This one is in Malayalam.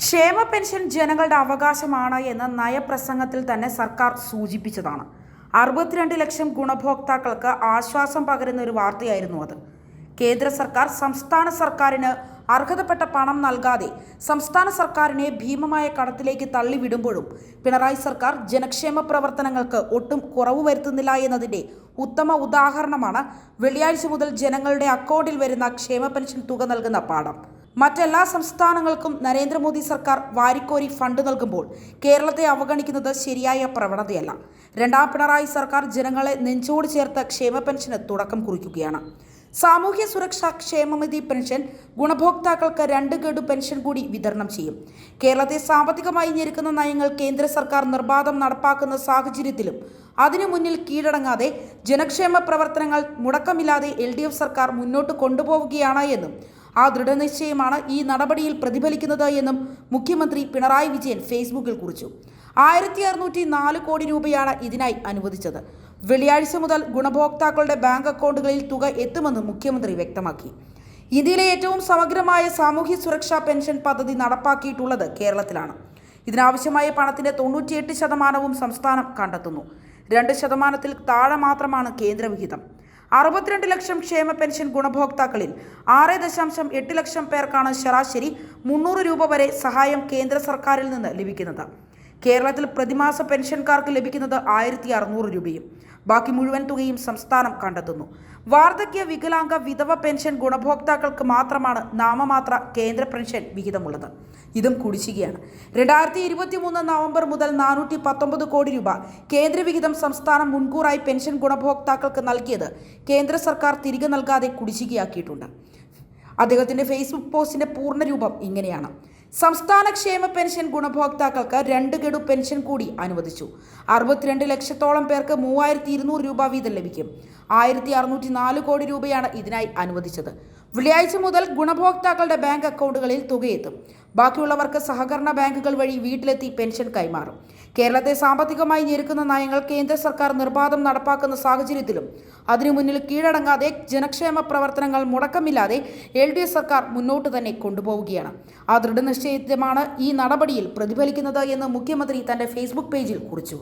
ക്ഷേമ പെൻഷൻ ജനങ്ങളുടെ അവകാശമാണ് എന്ന് നയപ്രസംഗത്തിൽ തന്നെ സർക്കാർ സൂചിപ്പിച്ചതാണ്. അറുപത്തിരണ്ട് ലക്ഷം ഗുണഭോക്താക്കൾക്ക് ആശ്വാസം പകരുന്ന ഒരു വാർത്തയായിരുന്നു അത്. കേന്ദ്ര സർക്കാർ സംസ്ഥാന സർക്കാരിന് അർഹതപ്പെട്ട പണം നൽകാതെ സംസ്ഥാന സർക്കാരിനെ ഭീമമായ കടത്തിലേക്ക് തള്ളിവിടുമ്പോഴും പിണറായി സർക്കാർ ജനക്ഷേമ പ്രവർത്തനങ്ങൾക്ക് ഒട്ടും കുറവ് വരുത്തുന്നില്ല എന്നതിന്റെ ഉത്തമ ഉദാഹരണമാണ് വെള്ളിയാഴ്ച മുതൽ ജനങ്ങളുടെ അക്കൗണ്ടിൽ വരുന്ന ക്ഷേമ പെൻഷൻ തുക നൽകുന്ന പാഠം. മറ്റെല്ലാ സംസ്ഥാനങ്ങൾക്കും നരേന്ദ്രമോദി സർക്കാർ വാരിക്കോരി ഫണ്ട് നൽകുമ്പോൾ കേരളത്തെ അവഗണിക്കുന്നത് ശരിയായ പ്രവണതയല്ല. രണ്ടാം പിണറായി സർക്കാർ ജനങ്ങളെ നെഞ്ചോട് ചേർത്ത് ക്ഷേമ പെൻഷന് തുടക്കം കുറിക്കുകയാണ്. സാമൂഹ്യ സുരക്ഷാ ക്ഷേമനിധി പെൻഷൻ ഗുണഭോക്താക്കൾക്ക് രണ്ട് ഗഡു പെൻഷൻ കൂടി വിതരണം ചെയ്യും. കേരളത്തെ സാമ്പത്തികമായി ഞെരുക്കുന്ന നയങ്ങൾ കേന്ദ്ര സർക്കാർ നിർബാധം നടപ്പാക്കുന്ന സാഹചര്യത്തിലും അതിനു മുന്നിൽ കീഴടങ്ങാതെ ജനക്ഷേമ പ്രവർത്തനങ്ങൾ മുടക്കമില്ലാതെ എൽ സർക്കാർ മുന്നോട്ട് കൊണ്ടുപോവുകയാണ് എന്നും ആ ദൃഢനിശ്ചയമാണ് ഈ നടപടിയിൽ പ്രതിഫലിക്കുന്നത് എന്നും മുഖ്യമന്ത്രി പിണറായി വിജയൻ ഫേസ്ബുക്കിൽ കുറിച്ചു. ആയിരത്തി അറുന്നൂറ്റി നാല് കോടി രൂപയാണ് ഇതിനായി അനുവദിച്ചത്. വെള്ളിയാഴ്ച മുതൽ ഗുണഭോക്താക്കളുടെ ബാങ്ക് അക്കൗണ്ടുകളിൽ തുക എത്തുമെന്ന് മുഖ്യമന്ത്രി വ്യക്തമാക്കി. ഇന്ത്യയിലെ ഏറ്റവും സമഗ്രമായ സാമൂഹ്യ സുരക്ഷാ പെൻഷൻ പദ്ധതി നടപ്പാക്കിയിട്ടുള്ളത് കേരളത്തിലാണ്. ഇതിനാവശ്യമായ പണത്തിന്റെ തൊണ്ണൂറ്റിയെട്ട് ശതമാനവും സംസ്ഥാനം കണ്ടെത്തുന്നു. രണ്ട് ശതമാനത്തിൽ താഴെ മാത്രമാണ് കേന്ദ്രവിഹിതം. അറുപത്തിരണ്ട് ലക്ഷം ക്ഷേമ പെൻഷൻ ഗുണഭോക്താക്കളിൽ ആറ് ദശാംശം എട്ട് ലക്ഷം പേർക്കാണ് ശരാശരി മുന്നൂറ് രൂപ വരെ സഹായം കേന്ദ്ര സർക്കാരിൽ നിന്ന് ലഭിക്കുന്നത്. കേരളത്തിൽ പ്രതിമാസ പെൻഷൻകാർക്ക് ലഭിക്കുന്നത് ആയിരത്തി അറുന്നൂറ് രൂപയും. ബാക്കി മുഴുവൻ തുകയും സംസ്ഥാനം കണ്ടെത്തുന്നു. വാർദ്ധക്യ വികലാംഗ വിധവ പെൻഷൻ ഗുണഭോക്താക്കൾക്ക് മാത്രമാണ് നാമമാത്ര കേന്ദ്ര പെൻഷൻ വിഹിതമുള്ളത്. ഇതും കുടിശ്ശികയാണ്. രണ്ടായിരത്തി ഇരുപത്തി മൂന്ന് നവംബർ മുതൽ നാനൂറ്റി പത്തൊമ്പത് കോടി രൂപ കേന്ദ്ര വിഹിതം സംസ്ഥാനം മുൻകൂറായി പെൻഷൻ ഗുണഭോക്താക്കൾക്ക് നൽകിയത് കേന്ദ്ര സർക്കാർ തിരികെ നൽകാതെ കുടിശ്ശികയാക്കിയിട്ടുണ്ട്. അദ്ദേഹത്തിന്റെ ഫേസ്ബുക്ക് പോസ്റ്റിന്റെ പൂർണരൂപം ഇങ്ങനെയാണ്. സംസ്ഥാന ക്ഷേമ പെൻഷൻ ഗുണഭോക്താക്കൾക്ക് രണ്ട് ഗഡു പെൻഷൻ കൂടി അനുവദിച്ചു. അറുപത്തിരണ്ട് ലക്ഷത്തോളം പേർക്ക് മൂവായിരത്തി ഇരുന്നൂറ് രൂപ വീതം ലഭിക്കും. ആയിരത്തി അറുന്നൂറ്റി നാല് കോടി രൂപയാണ് ഇതിനായി അനുവദിച്ചത്. വെള്ളിയാഴ്ച മുതൽ ഗുണഭോക്താക്കളുടെ ബാങ്ക് അക്കൗണ്ടുകളിൽ തുകയെത്തും. ബാക്കിയുള്ളവർക്ക് സഹകരണ ബാങ്കുകൾ വഴി വീട്ടിലെത്തി പെൻഷൻ കൈമാറും. കേരളത്തെ സാമ്പത്തികമായി ഞെരുക്കുന്ന നയങ്ങൾ കേന്ദ്ര സർക്കാർ നിർബാധം നടപ്പാക്കുന്ന സാഹചര്യത്തിലും അതിനു മുന്നിൽ കീഴടങ്ങാതെ ജനക്ഷേമ പ്രവർത്തനങ്ങൾ മുടക്കമില്ലാതെ എൽ ഡി എഫ് സർക്കാർ മുന്നോട്ട് തന്നെ കൊണ്ടുപോവുകയാണ്. ആ ദൃഢനിശ്ചയമാണ് ഈ നടപടിയിൽ പ്രതിഫലിക്കുന്നത് എന്ന് മുഖ്യമന്ത്രി തന്റെ ഫേസ്ബുക്ക് പേജിൽ കുറിച്ചു.